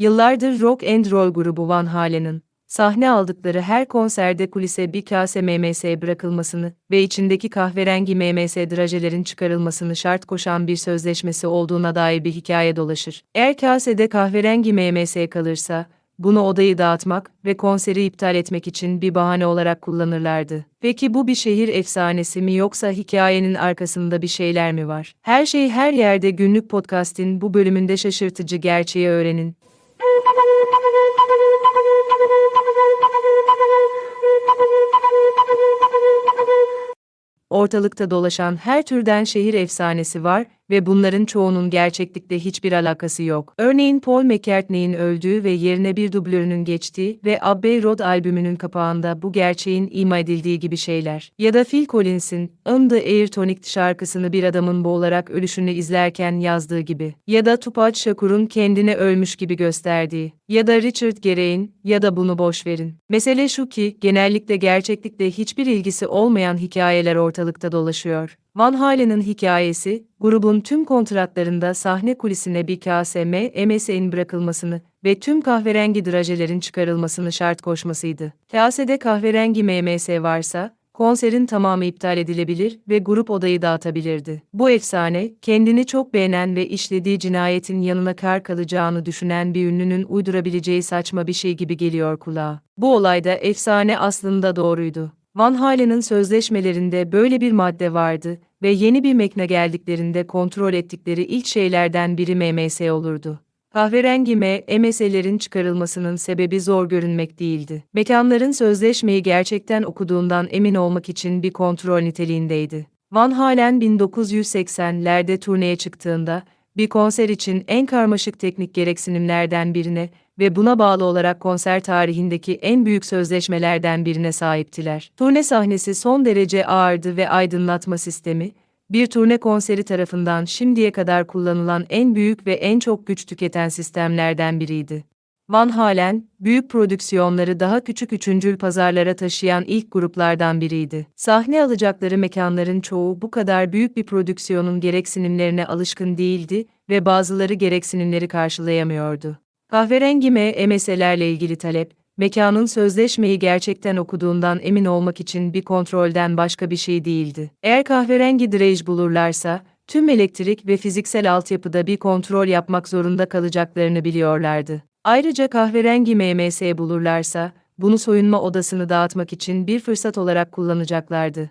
Yıllardır rock and roll grubu Van Halen'ın, sahne aldıkları her konserde kulise bir kase MMS bırakılmasını ve içindeki kahverengi MMS drajelerin çıkarılmasını şart koşan bir sözleşmesi olduğuna dair bir hikaye dolaşır. Eğer kasede kahverengi MMS kalırsa, bunu odayı dağıtmak ve konseri iptal etmek için bir bahane olarak kullanırlardı. Peki bu bir şehir efsanesi mi yoksa hikayenin arkasında bir şeyler mi var? Her şey her yerde günlük podcast'in bu bölümünde şaşırtıcı gerçeği öğrenin. Ortalıkta dolaşan her türden şehir efsanesi var ve bunların çoğunun gerçeklikle hiçbir alakası yok. Örneğin Paul McCartney'in öldüğü ve yerine bir dublörünün geçtiği ve Abbey Road albümünün kapağında bu gerçeğin ima edildiği gibi şeyler. Ya da Phil Collins'in On the Air Tonic şarkısını bir adamın boğularak ölüşünü izlerken yazdığı gibi. Ya da Tupac Shakur'un kendini ölmüş gibi gösterdiği. Ya da Richard Gere'in ya da bunu boş verin. Mesele şu ki genellikle gerçeklikle hiçbir ilgisi olmayan hikayeler ortalıkta dolaşıyor. Van Halen'ın hikayesi, grubun tüm kontratlarında sahne kulisine bir KSM, MS'in bırakılmasını ve tüm kahverengi drajelerin çıkarılmasını şart koşmasıydı. Kasede kahverengi MMS varsa, konserin tamamı iptal edilebilir ve grup odayı dağıtabilirdi. Bu efsane, kendini çok beğenen ve işlediği cinayetin yanına kar kalacağını düşünen bir ünlünün uydurabileceği saçma bir şey gibi geliyor kulağa. Bu olayda efsane aslında doğruydu. Van Halen'ın sözleşmelerinde böyle bir madde vardı ve yeni bir mekne geldiklerinde kontrol ettikleri ilk şeylerden biri MMS olurdu. Kahverengi MMS'lerin çıkarılmasının sebebi zor görünmek değildi. Mekanların sözleşmeyi gerçekten okuduğundan emin olmak için bir kontrol niteliğindeydi. Van Halen 1980'lerde turneye çıktığında, bir konser için en karmaşık teknik gereksinimlerden birine ve buna bağlı olarak konser tarihindeki en büyük sözleşmelerden birine sahiptiler. Turne sahnesi son derece ağırdı ve aydınlatma sistemi, bir turne konseri tarafından şimdiye kadar kullanılan en büyük ve en çok güç tüketen sistemlerden biriydi. Van Halen, büyük prodüksiyonları daha küçük üçüncül pazarlara taşıyan ilk gruplardan biriydi. Sahne alacakları mekanların çoğu bu kadar büyük bir prodüksiyonun gereksinimlerine alışkın değildi ve bazıları gereksinimleri karşılayamıyordu. Kahverengi MMS'lerle ilgili talep, mekanın sözleşmeyi gerçekten okuduğundan emin olmak için bir kontrolden başka bir şey değildi. Eğer kahverengi drej bulurlarsa, tüm elektrik ve fiziksel altyapıda bir kontrol yapmak zorunda kalacaklarını biliyorlardı. Ayrıca kahverengi MMS bulurlarsa, bunu soyunma odasını dağıtmak için bir fırsat olarak kullanacaklardı.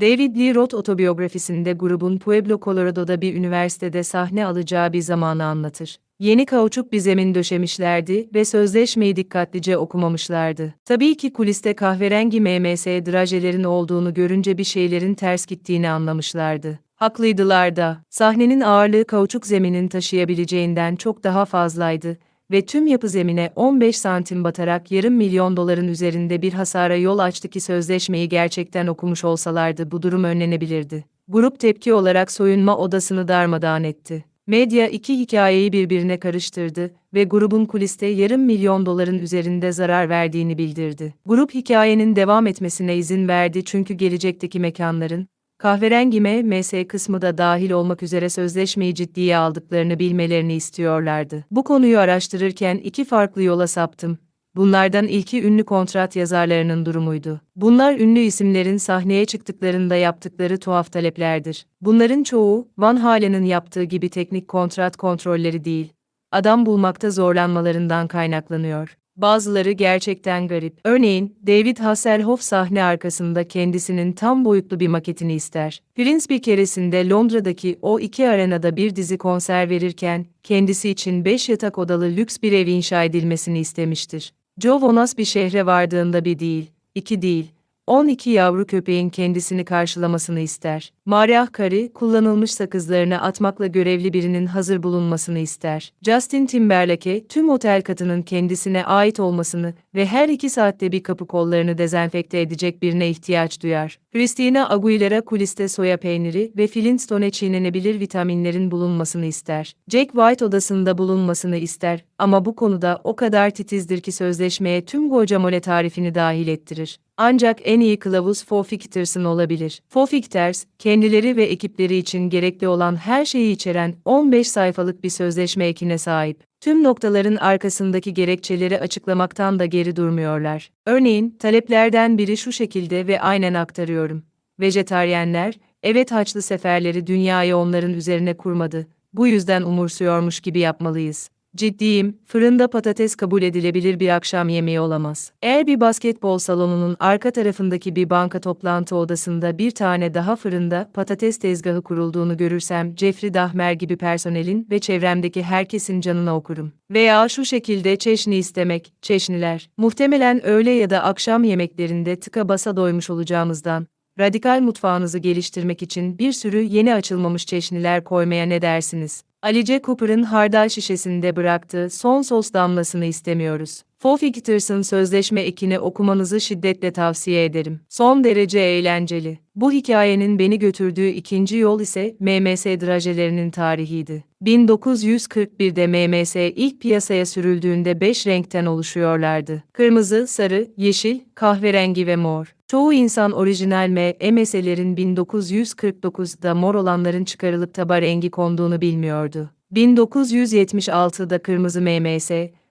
David Lee Roth otobiyografisinde grubun Pueblo, Colorado'da bir üniversitede sahne alacağı bir zamanı anlatır. Yeni kauçuk bir zemin döşemişlerdi ve sözleşmeyi dikkatlice okumamışlardı. Tabii ki kuliste kahverengi MMS drajelerin olduğunu görünce bir şeylerin ters gittiğini anlamışlardı. Haklıydılar da, sahnenin ağırlığı kauçuk zeminin taşıyabileceğinden çok daha fazlaydı ve tüm yapı zemine 15 santim batarak yarım milyon doların üzerinde bir hasara yol açtı ki sözleşmeyi gerçekten okumuş olsalardı bu durum önlenebilirdi. Grup tepki olarak soyunma odasını darmadağın etti. Medya iki hikayeyi birbirine karıştırdı ve grubun kuliste yarım milyon doların üzerinde zarar verdiğini bildirdi. Grup hikayenin devam etmesine izin verdi çünkü gelecekteki mekanların, kahverengi MS kısmı da dahil olmak üzere sözleşmeyi ciddiye aldıklarını bilmelerini istiyorlardı. Bu konuyu araştırırken iki farklı yola saptım. Bunlardan ilki ünlü kontrat yazarlarının durumuydu. Bunlar ünlü isimlerin sahneye çıktıklarında yaptıkları tuhaf taleplerdir. Bunların çoğu, Van Halen'ın yaptığı gibi teknik kontrat kontrolleri değil, adam bulmakta zorlanmalarından kaynaklanıyor. Bazıları gerçekten garip. Örneğin, David Hasselhoff sahne arkasında kendisinin tam boyutlu bir maketini ister. Prince bir keresinde Londra'daki o iki arenada bir dizi konser verirken, kendisi için beş yatak odalı lüks bir ev inşa edilmesini istemiştir. Joe bir şehre vardığında bir değil, iki değil, 12 yavru köpeğin kendisini karşılamasını ister. Mariah Carey, kullanılmış sakızlarını atmakla görevli birinin hazır bulunmasını ister. Justin Timberlake, tüm otel katının kendisine ait olmasını ve her iki saatte bir kapı kollarını dezenfekte edecek birine ihtiyaç duyar. Christina Aguilera kuliste soya peyniri ve Flintstone çiğnenebilir vitaminlerin bulunmasını ister. Jack White odasında bulunmasını ister ama bu konuda o kadar titizdir ki sözleşmeye tüm guacamole tarifini dahil ettirir. Ancak en iyi kılavuz Foficters'ın olabilir. Foficters, kendileri ve ekipleri için gerekli olan her şeyi içeren 15 sayfalık bir sözleşme ekine sahip. Tüm noktaların arkasındaki gerekçeleri açıklamaktan da geri durmuyorlar. Örneğin, taleplerden biri şu şekilde ve aynen aktarıyorum. Vejetaryenler, evet haçlı seferleri dünyayı onların üzerine kurmadı. Bu yüzden umursuyormuş gibi yapmalıyız. Ciddiyim, fırında patates kabul edilebilir bir akşam yemeği olamaz. Eğer bir basketbol salonunun arka tarafındaki bir banka toplantı odasında bir tane daha fırında patates tezgahı kurulduğunu görürsem Jeffrey Dahmer gibi personelin ve çevremdeki herkesin canına okurum. Veya şu şekilde çeşni istemek, çeşniler. Muhtemelen öğle ya da akşam yemeklerinde tıka basa doymuş olacağımızdan, radikal mutfağınızı geliştirmek için bir sürü yeni açılmamış çeşniler koymaya ne dersiniz? Alice Cooper'ın hardal şişesinde bıraktığı son sos damlasını istemiyoruz. Foficters'ın sözleşme ekini okumanızı şiddetle tavsiye ederim. Son derece eğlenceli. Bu hikayenin beni götürdüğü ikinci yol ise MMS drajelerinin tarihiydi. 1941'de MMS ilk piyasaya sürüldüğünde 5 renkten oluşuyorlardı. Kırmızı, sarı, yeşil, kahverengi ve mor. Çoğu insan orijinal MMS'lerin 1949'da mor olanların çıkarılıp taba rengi konduğunu bilmiyordu. 1976'da kırmızı MMS,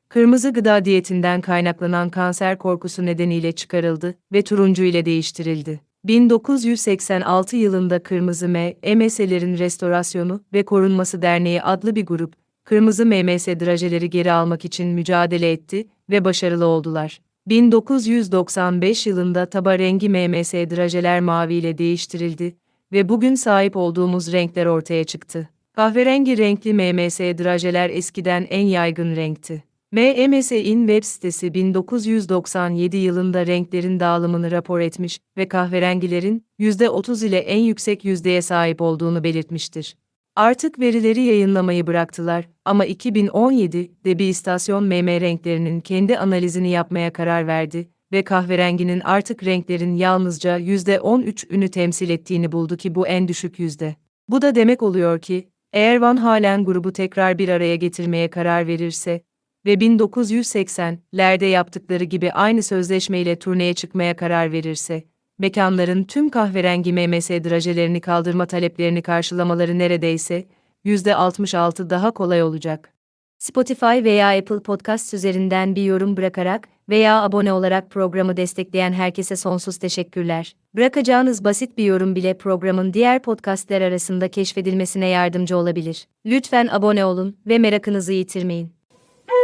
kırmızı gıda diyetinden kaynaklanan kanser korkusu nedeniyle çıkarıldı ve turuncu ile değiştirildi. 1986 yılında Kırmızı M, MS'lerin Restorasyonu ve Korunması Derneği adlı bir grup, Kırmızı MMS drajeleri geri almak için mücadele etti ve başarılı oldular. 1995 yılında taba rengi MMS drajeler mavi ile değiştirildi ve bugün sahip olduğumuz renkler ortaya çıktı. Kahverengi renkli MMS drajeler eskiden en yaygın renkti. MMS'in web sitesi 1997 yılında renklerin dağılımını rapor etmiş ve kahverengilerin %30 ile en yüksek yüzdeye sahip olduğunu belirtmiştir. Artık verileri yayınlamayı bıraktılar ama 2017'de bir istasyon MM renklerinin kendi analizini yapmaya karar verdi ve kahverenginin artık renklerin yalnızca %13'ünü temsil ettiğini buldu ki bu en düşük yüzde. Bu da demek oluyor ki, eğer Van Halen grubu tekrar bir araya getirmeye karar verirse, ve 1980'lerde yaptıkları gibi aynı sözleşmeyle turneye çıkmaya karar verirse, mekanların tüm kahverengi MMS drajelerini kaldırma taleplerini karşılamaları neredeyse %66 daha kolay olacak. Spotify veya Apple Podcast üzerinden bir yorum bırakarak veya abone olarak programı destekleyen herkese sonsuz teşekkürler. Bırakacağınız basit bir yorum bile programın diğer podcastler arasında keşfedilmesine yardımcı olabilir. Lütfen abone olun ve merakınızı yitirmeyin.